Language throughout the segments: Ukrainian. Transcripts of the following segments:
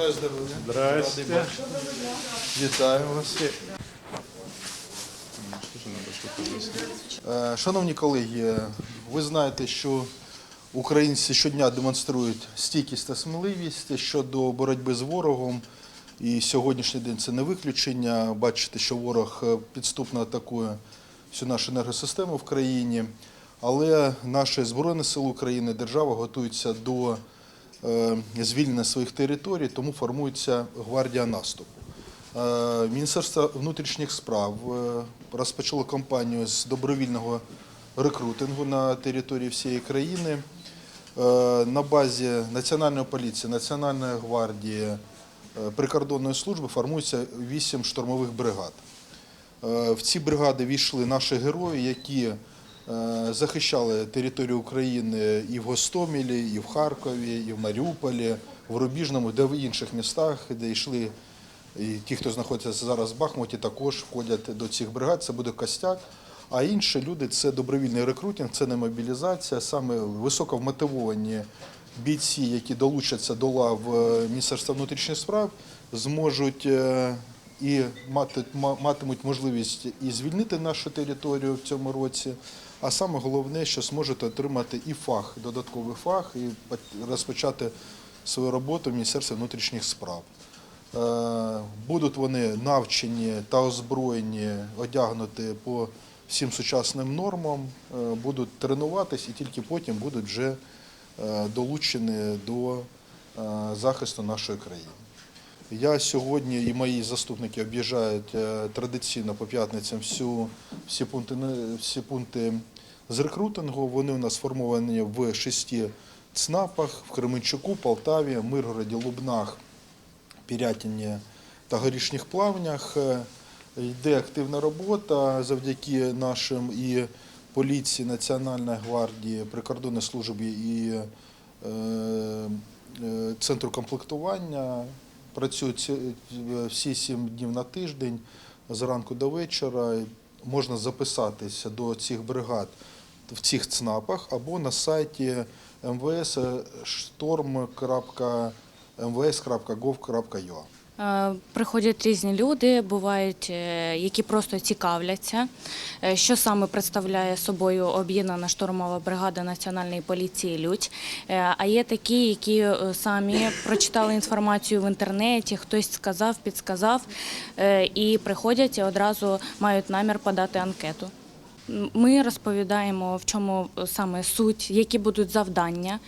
Бажаю здоров'я. Здрасте. Вітаю вас. Е, Шановні колеги, ви знаєте, що українці щодня демонструють стійкість та сміливість щодо боротьби з ворогом. І сьогоднішній день це не виключення. Бачите, що ворог е, підступно атакує всю нашу енергосистему в країні. Але наші Збройні Сили України, держава готуються до звільнення своїх територій, тому формується гвардія наступу. Е, Міністерство внутрішніх справ е, розпочало кампанію з добровільного рекрутингу на території всієї країни. Е, На базі Національної поліції, Національної гвардії, е, прикордонної служби формується вісім штурмових бригад. Е, В ці бригади війшли наші герої, які е, захищали територію України і в Гостомелі, і в Харкові, і в Маріуполі, в Рубіжному, де в інших містах, де йшли і ті, хто знаходиться зараз в Бахмуті, також входять до цих бригад. Це буде костяк. А інші люди це добровільний рекрутинг, це не мобілізація, саме високо вмотивовані бійці, які долучаться до лав е, Міністерства внутрішніх справ, зможуть е, і мати, матимуть можливість і звільнити нашу територію в цьому році. А саме головне, що зможуть отримати і фах, і додатковий фах, і розпочати свою роботу в Міністерстві внутрішніх справ. Е, Будуть вони навчені та озброєні, одягнуті по всім сучасним нормам, е, будуть тренуватись і тільки потім будуть вже е, долучені до захисту нашої країни. Я сьогодні і мої заступники об'їжджають е, традиційно по п'ятницям всю, всі, пункти, всі пункти з рекрутингу. Вони у нас сформовані в шести ЦНАПах в Кременчуку, Полтаві, Миргороді, Лубнах, Пірятині та Горішніх Плавнях. Е, Йде активна робота завдяки нашим і поліції, Національної гвардії, прикордонній службі і е, е, центру комплектування. Працюють всі сім днів на тиждень, зранку до вечора. Можна записатися до цих бригад в цих ЦНАПах або на сайті МВС storm.mvs.gov.ua. Е, Приходять різні люди, бувають, е, які просто цікавляться, е, що саме представляє собою об'єднана штурмова бригада Національної поліції Людь. Е, А є такі, які е, самі прочитали інформацію в інтернеті, хтось сказав, підсказав, е, і приходять і одразу мають намір подати анкету. Ми розповідаємо, в чому саме суть, які будуть завдання,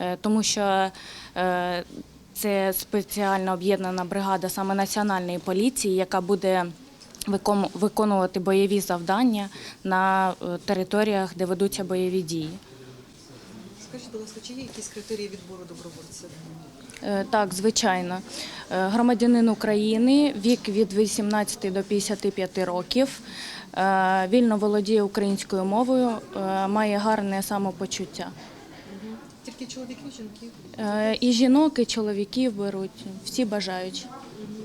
е, тому що е, це спеціально об'єднана бригада саме національної поліції, яка буде виконувати бойові завдання на е, територіях, де ведуться бойові дії. Скажіть, будь ласка, чи є якісь критерії відбору добровольців? Е, Так, звичайно. Е, Громадянин України, вік від 18 до 55 років, вільно володіє українською мовою, має гарне самопочуття. Тільки чоловіків, жінки? Е, І жінок, і чоловіків беруть, всі бажаючі.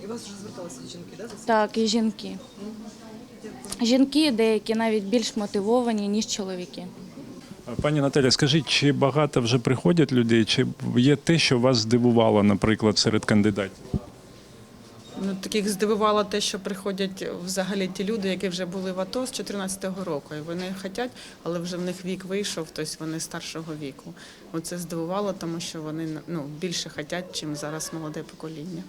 І вас вже зверталися жінки, да. Так, і жінки. Жінки деякі навіть більш мотивовані, ніж чоловіки. Пані Наталя, скажіть, чи багато вже приходять людей, чи є те, що вас здивувало, наприклад, серед кандидатів? Ну, таких здивувало те, що приходять взагалі ті люди, які вже були в АТО з 14-го року. І вони хочуть, але вже в них вік вийшов, тобто вони старшого віку. Оце здивувало, тому що вони ну, більше хочуть, ніж зараз молоде покоління.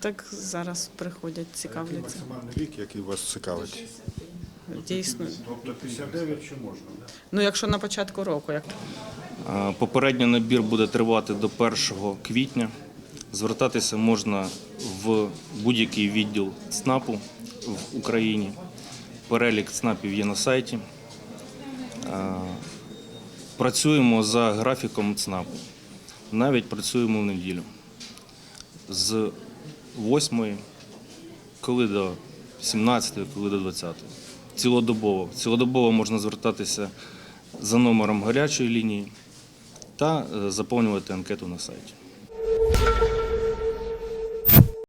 Так зараз приходять, цікавляться. Максимальний вік, який вас цікавить. Дійсно. Тобто 59 чи можна? Ну, якщо на початку року, як Попередній набір буде тривати до 1 квітня. Звертатися можна в будь-який відділ ЦНАПу в Україні. Перелік ЦНАПів є на сайті. Працюємо за графіком ЦНАПу. Навіть працюємо в неділю. З 8 коли до 17, коли до 20. Цілодобово. Цілодобово можна звертатися за номером гарячої лінії та е, заповнювати анкету на сайті.